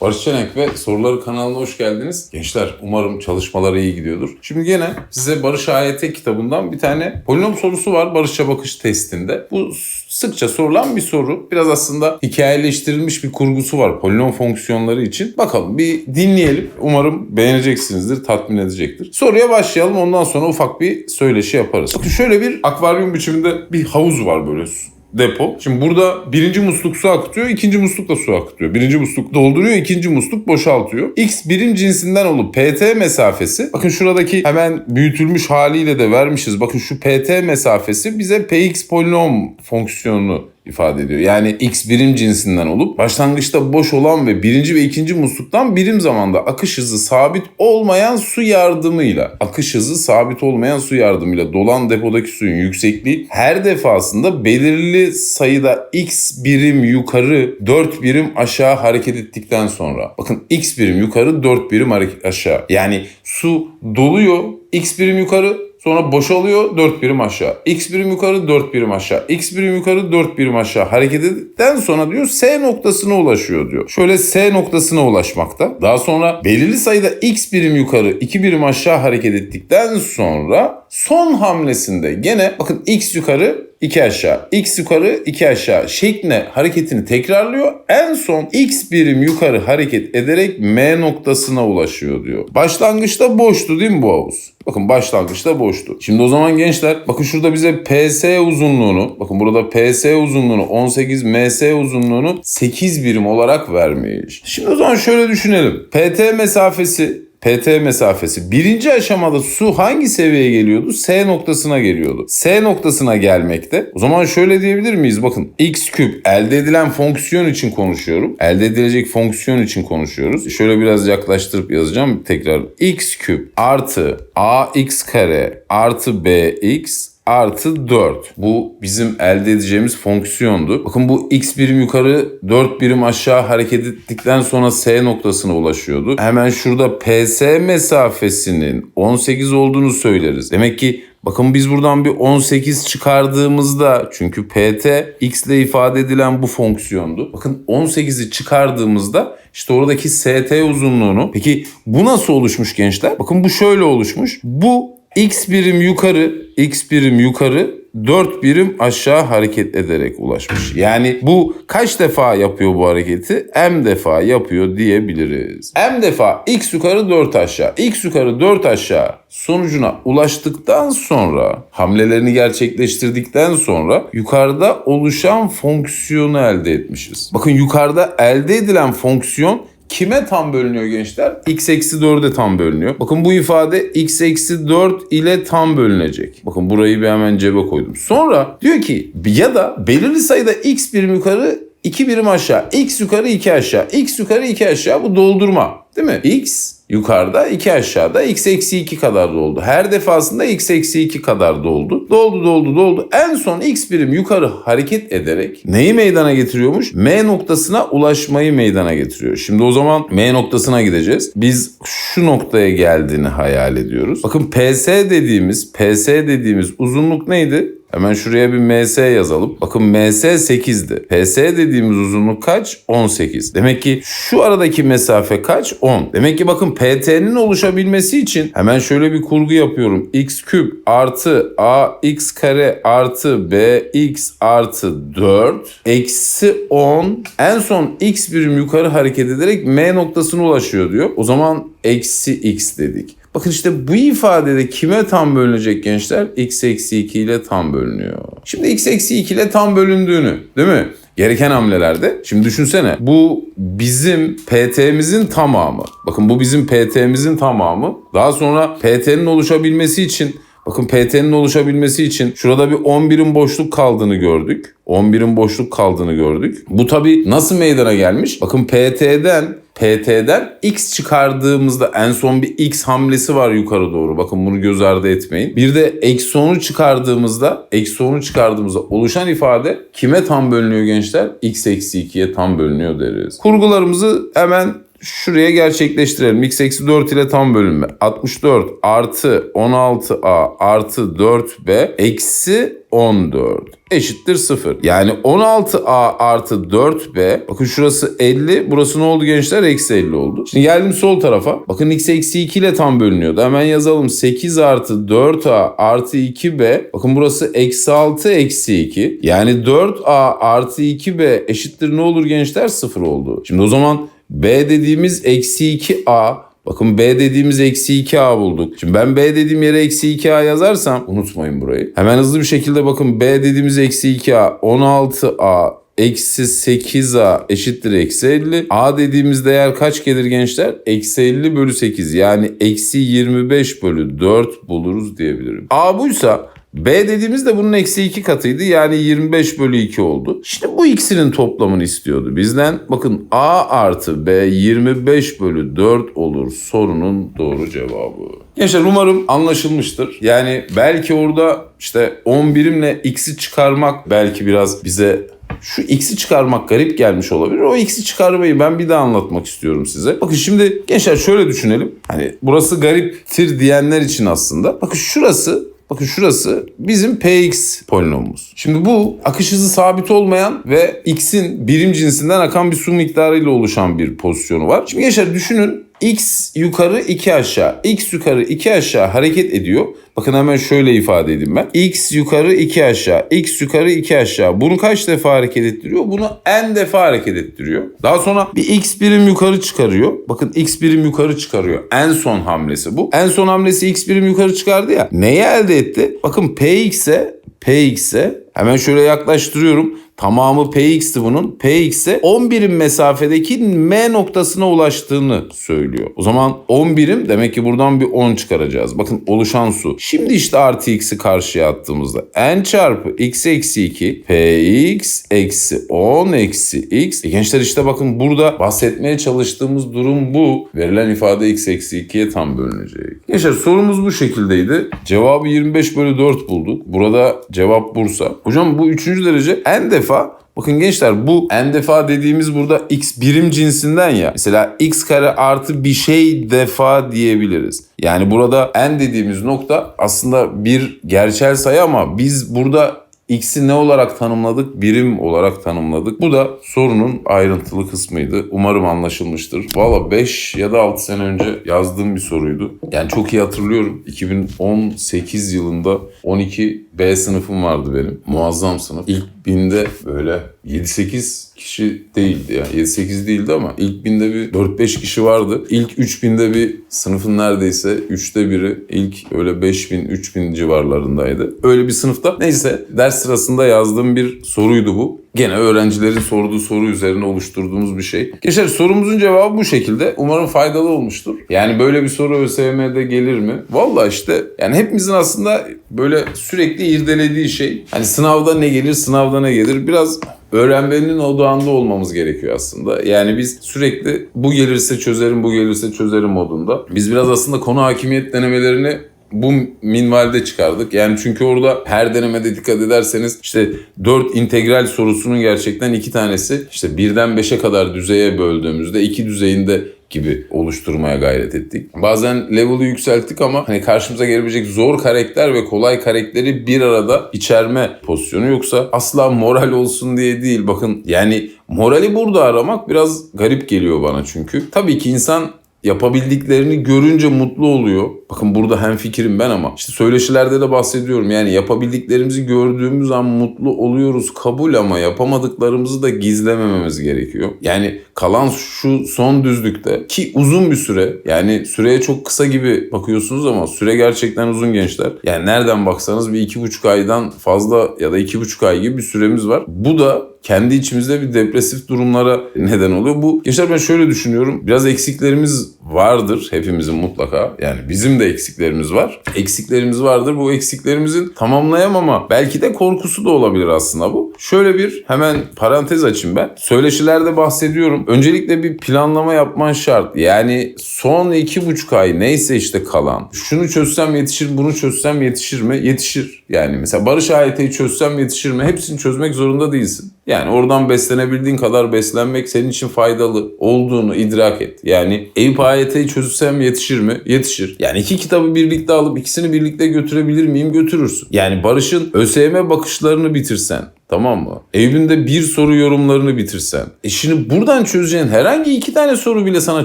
Barış Çelenk ve Soruları kanalına hoş geldiniz. Gençler umarım çalışmalar iyi gidiyordur. Şimdi gene size Barış AYT kitabından bir tane polinom sorusu var Barışça bakış testinde. Bu sıkça sorulan bir soru. Biraz aslında hikayeleştirilmiş bir kurgusu var polinom fonksiyonları için. Bakalım bir dinleyelim. Umarım beğeneceksinizdir, tatmin edecektir. Soruya başlayalım ondan sonra ufak bir söyleşi yaparız. Bakın şöyle bir akvaryum biçiminde bir havuz var böyle depo. Şimdi burada birinci musluk su akıtıyor, ikinci musluk da su akıtıyor. Birinci musluk dolduruyor, ikinci musluk boşaltıyor. X birim cinsinden olup PT mesafesi, bakın şuradaki hemen büyütülmüş haliyle de vermişiz. Bakın şu PT mesafesi bize Px polinom fonksiyonunu ifade ediyor. Yani x birim cinsinden olup başlangıçta boş olan ve birinci ve ikinci musluktan birim zamanda akış hızı sabit olmayan su yardımıyla akış hızı sabit olmayan su yardımıyla dolan depodaki suyun yüksekliği her defasında belirli sayıda x birim yukarı 4 birim aşağı hareket ettikten sonra bakın x birim yukarı 4 birim aşağı yani su doluyor x birim yukarı Sonra boşalıyor 4 birim aşağı. X birim yukarı 4 birim aşağı. X birim yukarı 4 birim aşağı hareket edildikten sonra diyor S noktasına ulaşıyor diyor. Şöyle S noktasına ulaşmakta. Daha sonra belirli sayıda X birim yukarı 2 birim aşağı hareket ettikten sonra son hamlesinde gene bakın X yukarı 2 aşağı, x yukarı 2 aşağı şeklinde hareketini tekrarlıyor. En son x birim yukarı hareket ederek M noktasına ulaşıyor diyor. Başlangıçta boştu değil mi bu havuz? Bakın başlangıçta boştu. Şimdi o zaman gençler bakın şurada bize PS uzunluğunu bakın burada PS uzunluğunu 18 MS uzunluğunu 8 birim olarak vermiş. Şimdi o zaman şöyle düşünelim. PT mesafesi PT mesafesi. Birinci aşamada su hangi seviyeye geliyordu? S noktasına geliyordu. S noktasına gelmekte. O zaman şöyle diyebilir miyiz? Bakın x küp elde edilen fonksiyon için konuşuyorum. Elde edilecek fonksiyon için konuşuyoruz. Şöyle biraz yaklaştırıp yazacağım tekrar. x küp artı ax kare artı bx artı 4. Bu bizim elde edeceğimiz fonksiyondu. Bakın bu x birim yukarı 4 birim aşağı hareket ettikten sonra S noktasına ulaşıyordu. Hemen şurada PS mesafesinin 18 olduğunu söyleriz. Demek ki Bakın biz buradan bir 18 çıkardığımızda çünkü PT x ile ifade edilen bu fonksiyondu. Bakın 18'i çıkardığımızda işte oradaki ST uzunluğunu. Peki bu nasıl oluşmuş gençler? Bakın bu şöyle oluşmuş. Bu x birim yukarı, x birim yukarı 4 birim aşağı hareket ederek ulaşmış. Yani bu kaç defa yapıyor bu hareketi? M defa yapıyor diyebiliriz. M defa x yukarı 4 aşağı, x yukarı 4 aşağı sonucuna ulaştıktan sonra hamlelerini gerçekleştirdikten sonra yukarıda oluşan fonksiyonu elde etmişiz. Bakın yukarıda elde edilen fonksiyon kime tam bölünüyor gençler? x eksi 4'e tam bölünüyor. Bakın bu ifade x eksi 4 ile tam bölünecek. Bakın burayı bir hemen cebe koydum. Sonra diyor ki ya da belirli sayıda x birim yukarı 2 birim aşağı. x yukarı 2 aşağı. x yukarı 2 aşağı bu doldurma. Değil mi? x yukarıda 2 aşağıda x eksi 2 kadar doldu. Her defasında x eksi 2 kadar doldu. Doldu doldu doldu. En son x birim yukarı hareket ederek neyi meydana getiriyormuş? M noktasına ulaşmayı meydana getiriyor. Şimdi o zaman M noktasına gideceğiz. Biz şu noktaya geldiğini hayal ediyoruz. Bakın PS dediğimiz, PS dediğimiz uzunluk neydi? Hemen şuraya bir MS yazalım. Bakın MS 8'di. PS dediğimiz uzunluk kaç? 18. Demek ki şu aradaki mesafe kaç? 10. Demek ki bakın PT'nin oluşabilmesi için hemen şöyle bir kurgu yapıyorum. x küp artı ax kare artı bx artı 4 eksi 10 en son x birim yukarı hareket ederek m noktasına ulaşıyor diyor. O zaman eksi x dedik. Bakın işte bu ifadede kime tam bölünecek gençler? x eksi 2 ile tam bölünüyor. Şimdi x eksi 2 ile tam bölündüğünü değil mi? Gereken hamlelerde. Şimdi düşünsene bu bizim PT'mizin tamamı. Bakın bu bizim PT'mizin tamamı. Daha sonra PT'nin oluşabilmesi için Bakın PT'nin oluşabilmesi için şurada bir 11'in boşluk kaldığını gördük. 11'in boşluk kaldığını gördük. Bu tabi nasıl meydana gelmiş? Bakın PT'den PT'den X çıkardığımızda en son bir X hamlesi var yukarı doğru. Bakın bunu göz ardı etmeyin. Bir de eksi 10'u çıkardığımızda, eksi 10'u çıkardığımızda oluşan ifade kime tam bölünüyor gençler? X eksi 2'ye tam bölünüyor deriz. Kurgularımızı hemen şuraya gerçekleştirelim. x eksi 4 ile tam bölünme. 64 artı 16a artı 4b eksi 14 eşittir 0. Yani 16a artı 4b bakın şurası 50 burası ne oldu gençler? Eksi 50 oldu. Şimdi geldim sol tarafa. Bakın x eksi 2 ile tam bölünüyordu. Hemen yazalım 8 artı 4a artı 2b. Bakın burası eksi 6 eksi 2. Yani 4a artı 2b eşittir ne olur gençler? 0 oldu. Şimdi o zaman b dediğimiz eksi 2a Bakın B dediğimiz eksi 2A bulduk. Şimdi ben B dediğim yere eksi 2A yazarsam unutmayın burayı. Hemen hızlı bir şekilde bakın B dediğimiz eksi 2A 16A eksi 8A eşittir eksi 50. A dediğimiz değer kaç gelir gençler? Eksi 50 bölü 8 yani eksi 25 bölü 4 buluruz diyebilirim. A buysa B dediğimiz de bunun eksi 2 katıydı. Yani 25 bölü 2 oldu. Şimdi bu ikisinin toplamını istiyordu bizden. Bakın A artı B 25 bölü 4 olur sorunun doğru cevabı. Gençler umarım anlaşılmıştır. Yani belki orada işte 10 birimle x'i çıkarmak belki biraz bize şu x'i çıkarmak garip gelmiş olabilir. O x'i çıkarmayı ben bir daha anlatmak istiyorum size. Bakın şimdi gençler şöyle düşünelim. Hani burası gariptir diyenler için aslında. Bakın şurası Bakın şurası bizim px polinomumuz. Şimdi bu akış hızı sabit olmayan ve x'in birim cinsinden akan bir su miktarıyla oluşan bir pozisyonu var. Şimdi gençler düşünün x yukarı 2 aşağı, x yukarı 2 aşağı hareket ediyor. Bakın hemen şöyle ifade edeyim ben. x yukarı 2 aşağı, x yukarı 2 aşağı. Bunu kaç defa hareket ettiriyor? Bunu n defa hareket ettiriyor. Daha sonra bir x birim yukarı çıkarıyor. Bakın x birim yukarı çıkarıyor. En son hamlesi bu. En son hamlesi x birim yukarı çıkardı ya. Neyi elde etti? Bakın px'e Px'e hemen şöyle yaklaştırıyorum. Tamamı Px'ti bunun. Px'e 10 birim mesafedeki M noktasına ulaştığını söylüyor. O zaman 10 birim demek ki buradan bir 10 çıkaracağız. Bakın oluşan su. Şimdi işte artı x'i karşıya attığımızda n çarpı x eksi 2 px eksi 10 eksi x. E gençler işte bakın burada bahsetmeye çalıştığımız durum bu. Verilen ifade x eksi 2'ye tam bölünecek. Gençler sorumuz bu şekildeydi. Cevabı 25 bölü 4 bulduk. Burada cevap Bursa. Hocam bu üçüncü derece en defa Bakın gençler bu en defa dediğimiz burada x birim cinsinden ya. Mesela x kare artı bir şey defa diyebiliriz. Yani burada n dediğimiz nokta aslında bir gerçel sayı ama biz burada X'i ne olarak tanımladık? Birim olarak tanımladık. Bu da sorunun ayrıntılı kısmıydı. Umarım anlaşılmıştır. Valla 5 ya da 6 sene önce yazdığım bir soruydu. Yani çok iyi hatırlıyorum. 2018 yılında 12 B sınıfım vardı benim. Muazzam sınıf. İlk binde böyle 7-8 kişi değildi yani 7-8 değildi ama ilk binde bir 4-5 kişi vardı. İlk 3000'de bir sınıfın neredeyse 3'te biri ilk öyle 5000-3000 civarlarındaydı. Öyle bir sınıfta neyse ders sırasında yazdığım bir soruydu bu. Gene öğrencilerin sorduğu soru üzerine oluşturduğumuz bir şey. Gençler sorumuzun cevabı bu şekilde. Umarım faydalı olmuştur. Yani böyle bir soru ÖSYM'de gelir mi? Valla işte yani hepimizin aslında böyle sürekli irdelediği şey. Hani sınavda ne gelir, sınavda ne gelir? Biraz öğrenmenin odağında olmamız gerekiyor aslında. Yani biz sürekli bu gelirse çözerim, bu gelirse çözerim modunda. Biz biraz aslında konu hakimiyet denemelerini bu minvalde çıkardık. Yani çünkü orada her denemede dikkat ederseniz işte 4 integral sorusunun gerçekten iki tanesi işte birden 5'e kadar düzeye böldüğümüzde iki düzeyinde gibi oluşturmaya gayret ettik. Bazen level'ı yükselttik ama hani karşımıza gelebilecek zor karakter ve kolay karakteri bir arada içerme pozisyonu yoksa asla moral olsun diye değil. Bakın yani morali burada aramak biraz garip geliyor bana çünkü. Tabii ki insan yapabildiklerini görünce mutlu oluyor. Bakın burada hem fikrim ben ama işte söyleşilerde de bahsediyorum. Yani yapabildiklerimizi gördüğümüz an mutlu oluyoruz kabul ama yapamadıklarımızı da gizlemememiz gerekiyor. Yani kalan şu son düzlükte ki uzun bir süre yani süreye çok kısa gibi bakıyorsunuz ama süre gerçekten uzun gençler. Yani nereden baksanız bir iki buçuk aydan fazla ya da iki buçuk ay gibi bir süremiz var. Bu da kendi içimizde bir depresif durumlara neden oluyor. Bu gençler ben şöyle düşünüyorum. Biraz eksiklerimiz vardır hepimizin mutlaka. Yani bizim de eksiklerimiz var. Eksiklerimiz vardır. Bu eksiklerimizin tamamlayamama belki de korkusu da olabilir aslında bu. Şöyle bir hemen parantez açayım ben. Söyleşilerde bahsediyorum. Öncelikle bir planlama yapman şart. Yani son iki buçuk ay neyse işte kalan. Şunu çözsem yetişir, bunu çözsem yetişir mi? Yetişir. Yani mesela Barış AYT'yi çözsem yetişir mi? Hepsini çözmek zorunda değilsin. Yani oradan beslenebildiğin kadar beslenmek senin için faydalı olduğunu idrak et. Yani Eyüp AYT'yi çözsem yetişir mi? Yetişir. Yani iki kitabı birlikte alıp ikisini birlikte götürebilir miyim? Götürürsün. Yani Barış'ın ÖSYM bakışlarını bitirsen Tamam mı? Eyüp'ün de bir soru yorumlarını bitirsen. E şimdi buradan çözeceğin herhangi iki tane soru bile sana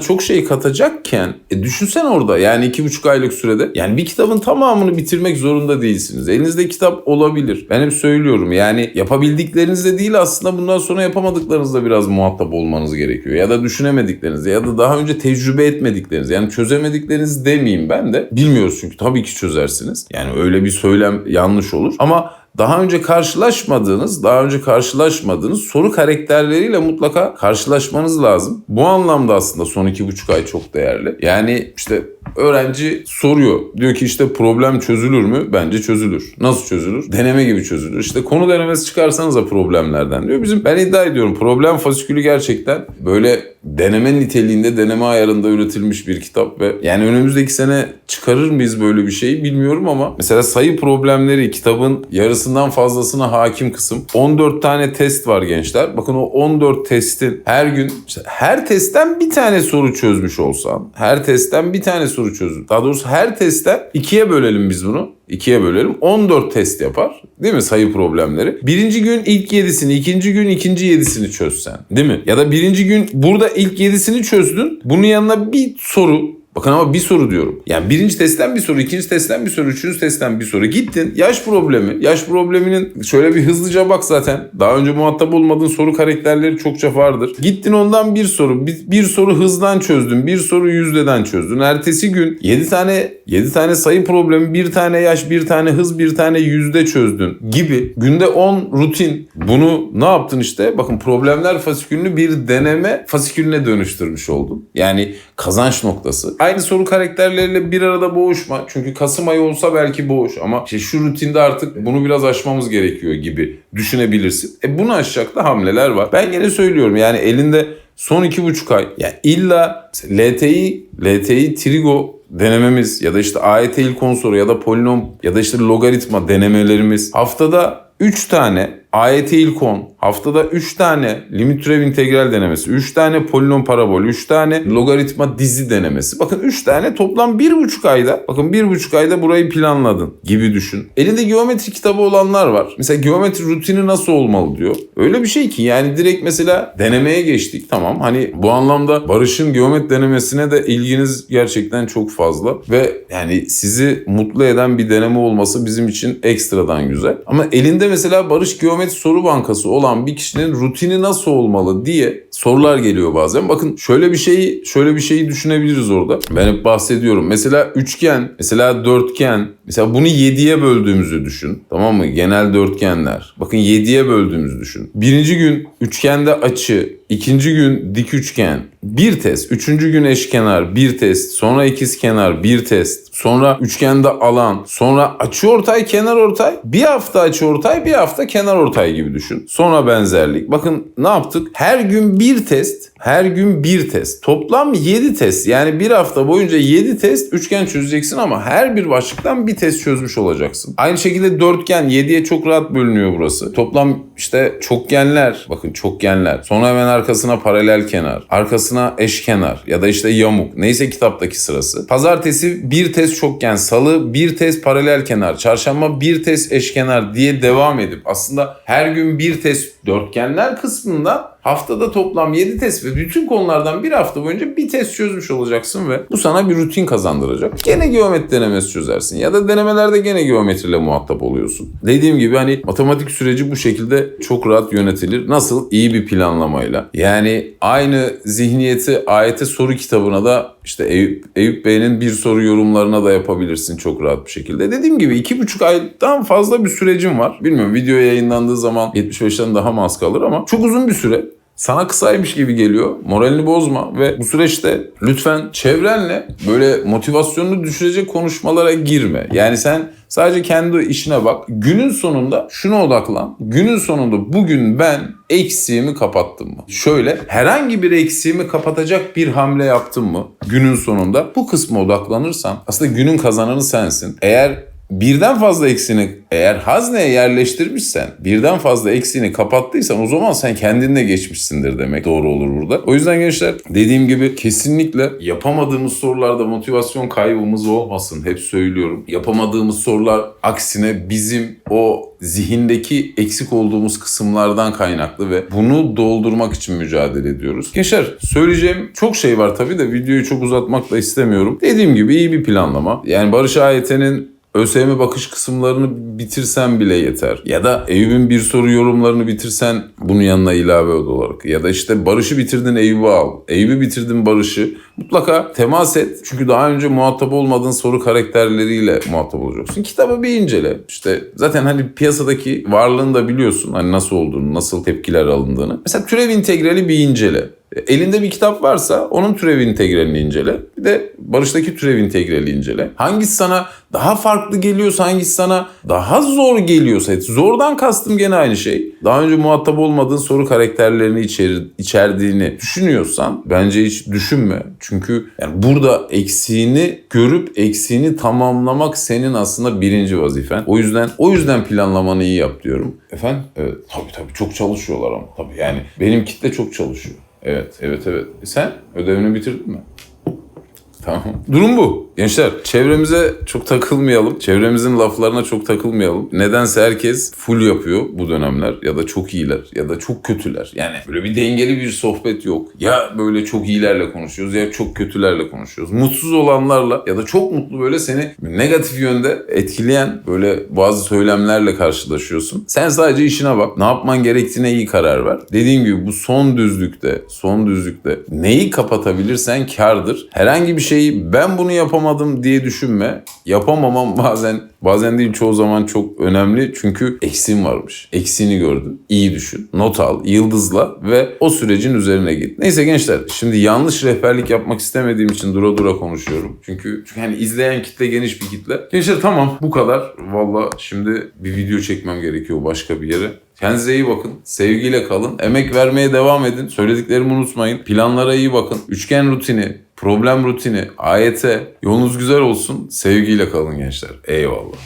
çok şey katacakken e düşünsen orada yani iki buçuk aylık sürede. Yani bir kitabın tamamını bitirmek zorunda değilsiniz. Elinizde kitap olabilir. Ben hep söylüyorum yani yapabildiklerinizde değil aslında bundan sonra yapamadıklarınızda biraz muhatap olmanız gerekiyor. Ya da düşünemediklerinizde ya da daha önce tecrübe etmedikleriniz yani çözemedikleriniz demeyeyim ben de. Bilmiyoruz çünkü tabii ki çözersiniz. Yani öyle bir söylem yanlış olur ama daha önce karşılaşmadığınız, daha önce karşılaşmadığınız soru karakterleriyle mutlaka karşılaşmanız lazım. Bu anlamda aslında son iki buçuk ay çok değerli. Yani işte öğrenci soruyor. Diyor ki işte problem çözülür mü? Bence çözülür. Nasıl çözülür? Deneme gibi çözülür. İşte konu denemesi çıkarsanız da problemlerden diyor. Bizim ben iddia ediyorum problem fasikülü gerçekten böyle deneme niteliğinde, deneme ayarında üretilmiş bir kitap ve yani önümüzdeki sene çıkarır mıyız böyle bir şeyi bilmiyorum ama mesela sayı problemleri kitabın yarısından fazlasına hakim kısım. 14 tane test var gençler. Bakın o 14 testin her gün her testten bir tane soru çözmüş olsan, her testten bir tane soru çözün. Daha doğrusu her testten ikiye bölelim biz bunu. ikiye bölelim. 14 test yapar. Değil mi sayı problemleri? Birinci gün ilk yedisini, ikinci gün ikinci yedisini çözsen. Değil mi? Ya da birinci gün burada ilk yedisini çözdün. Bunun yanına bir soru Bakın ama bir soru diyorum. Yani birinci testten bir soru, ikinci testten bir soru, üçüncü testten bir soru. Gittin yaş problemi. Yaş probleminin şöyle bir hızlıca bak zaten. Daha önce muhatap olmadığın soru karakterleri çokça vardır. Gittin ondan bir soru. Bir, bir soru hızdan çözdün. Bir soru yüzdeden çözdün. Ertesi gün 7 tane 7 tane sayı problemi, bir tane yaş, bir tane hız, bir tane yüzde çözdün gibi. Günde 10 rutin. Bunu ne yaptın işte? Bakın problemler fasikülünü bir deneme fasikülüne dönüştürmüş oldun. Yani kazanç noktası. Aynı soru karakterleriyle bir arada boğuşma. Çünkü Kasım ayı olsa belki boğuş ama işte şu rutinde artık bunu biraz aşmamız gerekiyor gibi düşünebilirsin. E bunu aşacak da hamleler var. Ben gene söylüyorum yani elinde son iki buçuk ay yani illa LTI, LTI Trigo denememiz ya da işte AYT ilk soru ya da polinom ya da işte logaritma denemelerimiz haftada 3 tane AYT ilkon haftada 3 tane limit türev integral denemesi, 3 tane polinom parabol, 3 tane logaritma dizi denemesi. Bakın 3 tane toplam 1,5 ayda bakın 1,5 ayda burayı planladın gibi düşün. Elinde geometri kitabı olanlar var. Mesela geometri rutini nasıl olmalı diyor. Öyle bir şey ki yani direkt mesela denemeye geçtik tamam. Hani bu anlamda Barış'ın geometri denemesine de ilginiz gerçekten çok fazla ve yani sizi mutlu eden bir deneme olması bizim için ekstradan güzel. Ama elinde mesela Barış geometri soru bankası olan bir kişinin rutini nasıl olmalı diye sorular geliyor bazen. Bakın şöyle bir şeyi şöyle bir şeyi düşünebiliriz orada. Ben hep bahsediyorum. Mesela üçgen, mesela dörtgen, mesela bunu 7'ye böldüğümüzü düşün. Tamam mı? Genel dörtgenler. Bakın 7'ye böldüğümüzü düşün. Birinci gün üçgende açı, ikinci gün dik üçgen, bir test. Üçüncü gün eşkenar, bir test. Sonra ikizkenar, bir test. Sonra üçgende alan. Sonra açı ortay, kenar ortay. Bir hafta açı ortay, bir hafta kenar ortay gibi düşün. Sonra benzerlik. Bakın ne yaptık? Her gün bir test. Her gün bir test. Toplam 7 test. Yani bir hafta boyunca 7 test üçgen çözeceksin ama her bir başlıktan bir test çözmüş olacaksın. Aynı şekilde dörtgen 7'ye çok rahat bölünüyor burası. Toplam işte çokgenler. Bakın çokgenler. Sonra hemen arkasına paralel kenar. Arkasına eşkenar ya da işte yamuk. Neyse kitaptaki sırası. Pazartesi bir test çokgen. Salı bir test paralel kenar. Çarşamba bir test eşkenar diye devam edip aslında her gün bir test dörtgenler kısmında Haftada toplam 7 test ve bütün konulardan bir hafta boyunca bir test çözmüş olacaksın ve bu sana bir rutin kazandıracak. Gene geometri denemesi çözersin ya da denemelerde gene geometriyle muhatap oluyorsun. Dediğim gibi hani matematik süreci bu şekilde çok rahat yönetilir. Nasıl? İyi bir planlamayla. Yani aynı zihniyeti AYT soru kitabına da işte Eyüp, Eyüp Bey'in bir soru yorumlarına da yapabilirsin çok rahat bir şekilde. Dediğim gibi iki buçuk aydan fazla bir sürecim var. Bilmiyorum video yayınlandığı zaman 75'ten daha mı az kalır ama çok uzun bir süre. Sana kısaymış gibi geliyor. Moralini bozma ve bu süreçte lütfen çevrenle böyle motivasyonunu düşürecek konuşmalara girme. Yani sen sadece kendi işine bak. Günün sonunda şuna odaklan. Günün sonunda bugün ben eksiğimi kapattım mı? Şöyle herhangi bir eksiğimi kapatacak bir hamle yaptım mı? Günün sonunda bu kısma odaklanırsan aslında günün kazananı sensin. Eğer birden fazla eksiğini eğer hazneye yerleştirmişsen birden fazla eksiğini kapattıysan o zaman sen kendinle geçmişsindir demek doğru olur burada. O yüzden gençler dediğim gibi kesinlikle yapamadığımız sorularda motivasyon kaybımız olmasın. Hep söylüyorum. Yapamadığımız sorular aksine bizim o zihindeki eksik olduğumuz kısımlardan kaynaklı ve bunu doldurmak için mücadele ediyoruz. Gençler söyleyeceğim çok şey var tabii de videoyu çok uzatmak da istemiyorum. Dediğim gibi iyi bir planlama. Yani Barış AYT'nin ÖSYM bakış kısımlarını bitirsen bile yeter. Ya da Eyüp'ün bir soru yorumlarını bitirsen bunun yanına ilave olarak. Ya da işte Barış'ı bitirdin Eyüp'ü al. Eyüp'ü bitirdin Barış'ı. Mutlaka temas et. Çünkü daha önce muhatap olmadığın soru karakterleriyle muhatap olacaksın. Kitabı bir incele. İşte zaten hani piyasadaki varlığını da biliyorsun. Hani nasıl olduğunu, nasıl tepkiler alındığını. Mesela türev integrali bir incele. Elinde bir kitap varsa onun türev integralini incele. Bir de Barış'taki türev integrali incele. Hangisi sana daha farklı geliyorsa, hangisi sana daha zor geliyorsa, zordan kastım gene aynı şey. Daha önce muhatap olmadığın soru karakterlerini içeri, içerdiğini düşünüyorsan bence hiç düşünme. Çünkü yani burada eksiğini görüp eksiğini tamamlamak senin aslında birinci vazifen. O yüzden o yüzden planlamanı iyi yap diyorum. Efendim? Evet. Tabii tabii çok çalışıyorlar ama. Tabii yani benim kitle çok çalışıyor. Evet, evet, evet. E sen ödevini bitirdin mi? Tamam. Durum bu. Gençler çevremize çok takılmayalım. Çevremizin laflarına çok takılmayalım. Nedense herkes full yapıyor bu dönemler. Ya da çok iyiler ya da çok kötüler. Yani böyle bir dengeli bir sohbet yok. Ya böyle çok iyilerle konuşuyoruz ya çok kötülerle konuşuyoruz. Mutsuz olanlarla ya da çok mutlu böyle seni negatif yönde etkileyen böyle bazı söylemlerle karşılaşıyorsun. Sen sadece işine bak. Ne yapman gerektiğine iyi karar ver. Dediğim gibi bu son düzlükte, son düzlükte neyi kapatabilirsen kardır. Herhangi bir şeyi ben bunu yapamadım diye düşünme. Yapamamam bazen bazen değil çoğu zaman çok önemli. Çünkü eksiğin varmış. Eksiğini gördün. İyi düşün. Not al. Yıldızla ve o sürecin üzerine git. Neyse gençler şimdi yanlış rehberlik yapmak istemediğim için dura dura konuşuyorum. Çünkü, çünkü hani izleyen kitle geniş bir kitle. Gençler tamam bu kadar. Valla şimdi bir video çekmem gerekiyor başka bir yere. Kendinize iyi bakın. Sevgiyle kalın. Emek vermeye devam edin. Söylediklerimi unutmayın. Planlara iyi bakın. Üçgen rutini, problem rutini, AYT. Yolunuz güzel olsun. Sevgiyle kalın gençler. Eyvallah.